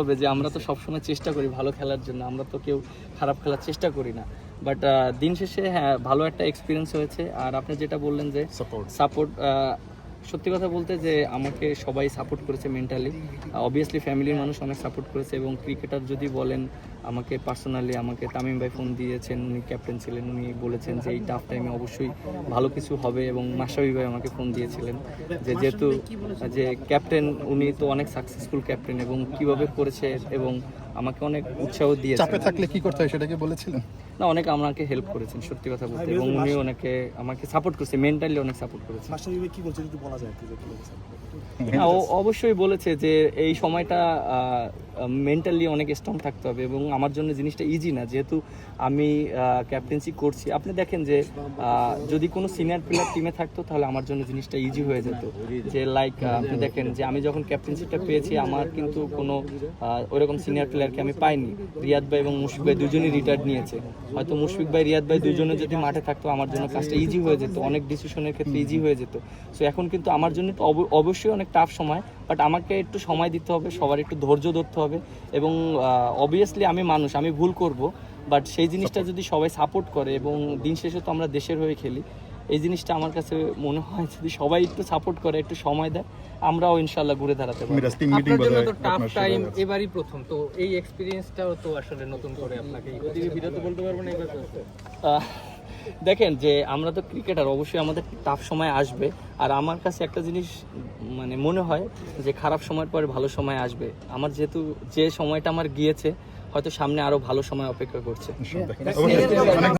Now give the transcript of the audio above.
হবে যে আমরা তো সবসময় চেষ্টা করি ভালো খেলার জন্য আমরা তো কেউ খারাপ খেলার চেষ্টা করি না। বাট দিন শেষে হ্যাঁ ভালো একটা এক্সপিরিয়েন্স হয়েছে। আর আপনি যেটা বললেন যে সাপোর্ট সাপোর্ট সত্যি কথা বলতে যে আমাকে সবাই সাপোর্ট করেছে মেন্টালি অবভিয়াসলি ফ্যামিলির মানুষ অনেক সাপোর্ট করেছে এবং ক্রিকেটার যদি বলেন আমাকে পার্সোনালি আমাকে তামিম ভাই ফোন দিয়েছেন উনি ক্যাপ্টেন ছিলেন উনি বলেছেন যে এই টাফ টাইমে অবশ্যই ভালো কিছু হবে এবং মাসাবি ভাই আমাকে ফোন দিয়েছিলেন যে যেহেতু যে ক্যাপ্টেন উনি তো অনেক সাকসেসফুল ক্যাপ্টেন এবং কীভাবে করেছে এবং আমাকে অনেক উৎসাহ দিয়ে চাপে থাকলে কি করতে হয় সেটাকে বলেছিলেন? না অনেক আমাকে হেল্প করেছেন সত্যি কথা বলতে। এবং উনি অনেকে আমাকে সাপোর্ট করছে মেন্টালি অনেক সাপোর্ট করেছে। কি বলছে যদি বলা যায়? হ্যাঁ, ও অবশ্যই বলেছে যে এই সময়টা মেন্টালি অনেক স্ট্রং থাকতে হবে এবং আমার জন্য জিনিসটা ইজি না। যেহেতু আমি ক্যাপ্টেন্সি করছি। আপনি দেখেন যে যদি কোনো সিনিয়র প্লেয়ার টিমে থাকতো তাহলে আমার জন্য জিনিসটা ইজি হয়ে যেত। যে লাইক আপনি দেখেন যে আমি যখন ক্যাপ্টেন্সিটা পেয়েছি আমার কিন্তু কোনো আহ, ওইরকম সিনিয়র প্লেয়ারকে আমি পাইনি। রিয়াদ ভাই এবং মুশফিক ভাই দুজনই রিটায়ার্ড নিয়েছে। হয়তো মুশফিক ভাই রিয়াদ ভাই দুজনে যদি মাঠে থাকতো আমার জন্য কাজটা ইজি হয়ে যেত। অনেক ডিসিশনের ক্ষেত্রে ইজি হয়ে যেত। সো এখন কিন্তু আমার জন্য অবশ্যই অনেক টাফ সময় বাট আমাকে একটু সময় দিতে হবে সবার একটু ধৈর্য ধরতে হবে। এবং অবভিয়াসলি আমি মানুষ আমি ভুল করব বাট সেই জিনিসটা যদি সবাই সাপোর্ট করে এবং দিন শেষে তো আমরা দেশের হয়ে খেলি এই জিনিসটা আমার কাছে মনে হয় যদি সবাই একটু সাপোর্ট করে একটু সময় দেয় আমরাও ইনশাল্লাহ ঘুরে দাঁড়াতে পারব। আপনার জন্য তো টাফ টাইম এবারই প্রথম তো এই এক্সপিরিয়েন্সটাও তো আসলে নতুন করে আপনাকে ভিডিওতে বলতে পারব না এবার আহ, দেখেন যে আমরা তো ক্রিকেটার অবশ্যই আমাদের টাফ সময় আসবে। আর আমার কাছে একটা জিনিস মানে মনে হয় যে খারাপ সময়ের পরে ভালো সময় আসবে। আমার যেহেতু, যে সময়টা আমার গিয়েছে, হয়তো সামনে আরও ভালো সময় অপেক্ষা করছে।